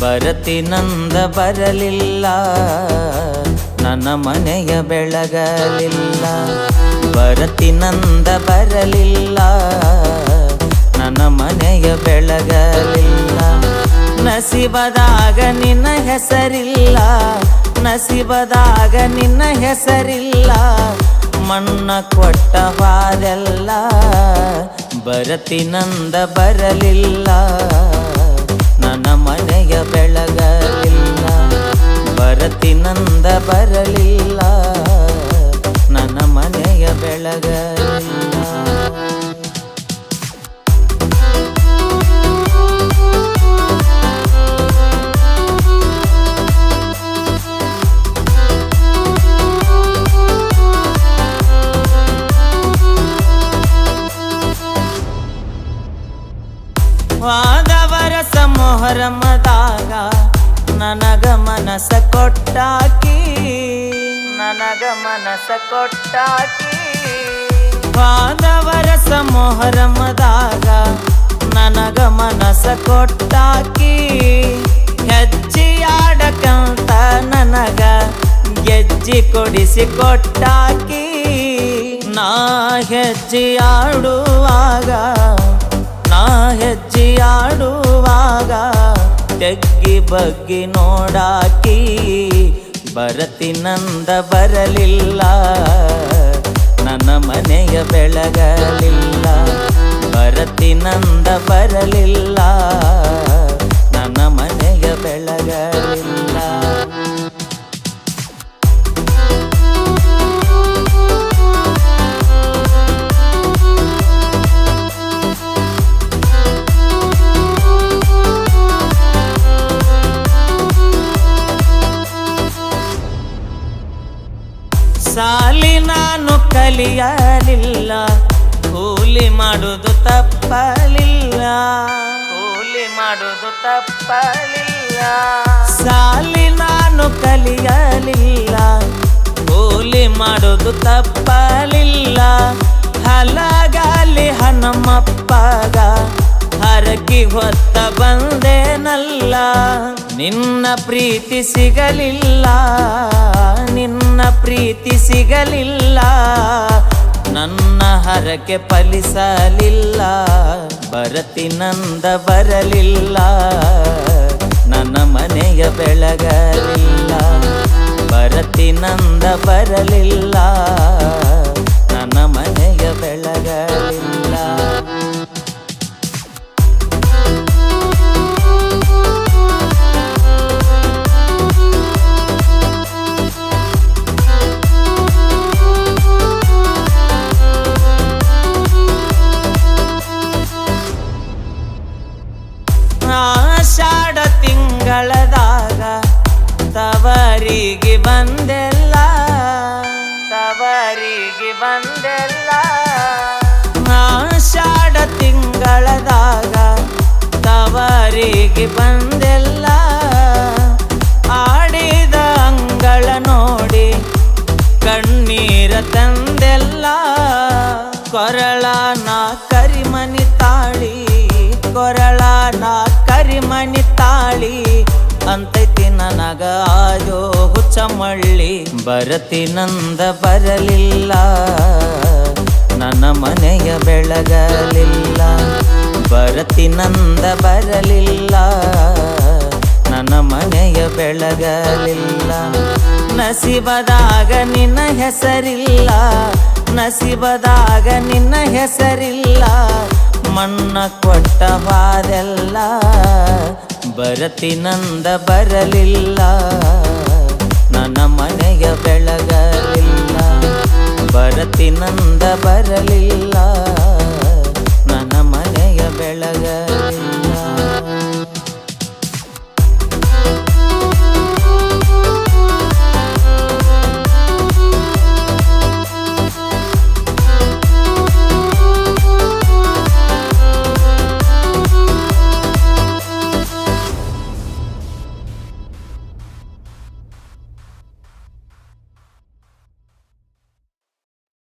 ಬರತಿನಂದ ಬರಲಿಲ್ಲ. ನನ್ನ ಮನೆಯ ಬೆಳಗಲಿಲ್ಲ. ಬರತಿನಂದ ಬರಲಿಲ್ಲ. ನನ್ನ ಮನೆಯ ಬೆಳಗಲಿಲ್ಲ. ನಸಿಬದಾಗ ನಿನ್ನ ಹೆಸರಿಲ್ಲ. ನಸಿಬದಾಗ ನಿನ್ನ ಹೆಸರಿಲ್ಲ. ಮಣ್ಣ ಕೊಟ್ಟ ಬರತಿ ನಂದ ಬರಲಿಲ್ಲ. ಬರತಿನಂದ ಬರಲಿಲ್ಲ. ನನ್ನ ಮನೆಯ ಬೆಳಗಲಿಲ್ಲ. ಸಮೋಹರ ಮೊಹರಮದಾಗ ನನಗ ಮನಸ ಕೊಟ್ಟಾಕಿ. ನನಗ ಮನಸ ಕೊಟ್ಟಾಕಿ. ಬಾಂಧವರ ಸಮೋಹರಮದಾಗ ನನಗ ಮನಸ ಕೊಟ್ಟಾಕಿ. ಹೆಜ್ಜೆಯಾಡಕಂತ ನನಗ ಗೆಜ್ಜಿ ಕೊಡಿಸಿ ಕೊಟ್ಟಾಕಿ. ನಾ ಹೆಜ್ಜೆಯಾಡುವಾಗ ನಾ ಹೆಜ್ಜೆಯಾಡುವಾಗ ತೆಗ್ಗಿ ಬಗ್ಗಿ ನೋಡಾಕಿ ಬರತಿನಂದ ಬರಲಿಲ್ಲ. ನನ್ನ ಮನೆಯ ಬೆಳಗಲಿಲ್ಲ. ಬರತಿನಂದ ಬರಲಿಲ್ಲ. ನನ್ನ ಮನೆಯ ಬೆಳಗಲಿಲ್ಲ. ಕಲಿಯಲಿಲ್ಲ. ಕೂಲಿ ಮಾಡುದು ತಪ್ಪಲಿಲ್ಲ. ಕೂಲಿ ಮಾಡುದು ತಪ್ಪಲಿಲ್ಲ. ಸಾಲಿ ನಾನು ಕಲಿಯಲಿಲ್ಲ. ಕೂಲಿ ಮಾಡುದು ತಪ್ಪಲಿಲ್ಲ. ಹಲಗಾಲಿ ಹನುಮಪ್ಪಗ ಹರಕಿ ಹೊತ್ತ ಬಂದೇನಲ್ಲ. ನಿನ್ನ ಪ್ರೀತಿ ಸಿಗಲಿಲ್ಲ, ನಿನ್ನ ಪ್ರೀತಿ ಸಿಗಲಿಲ್ಲ, ನನ್ನ ಹರಕೆ ಫಲಿಸಲಿಲ್ಲ ಬರತಿನಂದ ಬರಲಿಲ್ಲ, ನನ್ನ ಮನೆಯ ಬೆಳಗಲಿಲ್ಲ ಬರತಿನಂದ ಬರಲಿಲ್ಲ, ನನ್ನ ಮನೆಯ ಬೆಳಗಲಿಲ್ಲ. ತವರಿಗೆ ಬಂದೆಲ್ಲ ಆಡಿದ ಅಂಗಳ ನೋಡಿ ಕಣ್ಣೀರ ತಂದೆಲ್ಲ ಕೊರಳ ನಾ ಕರಿಮನಿ ತಾಳಿ, ಕೊರಳ ನಾ ಕರಿಮಣಿ ತಾಳಿ. ಅಂತೈತಿ ನನಗ ಆಯೋ ಹುಚ್ಚಮಳ್ಳಿ ಬರತಿ ನಂದ ಬರಲಿಲ್ಲ, ನನ್ನ ಮನೆಯ ಬೆಳಗಲಿಲ್ಲ. ಬರತಿನಂದ ಬರಲಿಲ್ಲ. ನನ್ನ ಮನೆಯ ಬೆಳಗಲಿಲ್ಲ. ನಸಿಬದಾಗ ನಿನ್ನ ಹೆಸರಿಲ್ಲ. ನಸಿಬದಾಗ ನಿನ್ನ ಹೆಸರಿಲ್ಲ. ಮಣ್ಣ ಕೊಟ್ಟವಾದೆಲ್ಲ ಬರತಿ ನಂದ ಬರಲಿಲ್ಲ. ನನ್ನ ಮನೆಯ ಬೆಳಗಲಿಲ್ಲ. ಬರತಿನಂದ ಬರಲಿಲ್ಲ.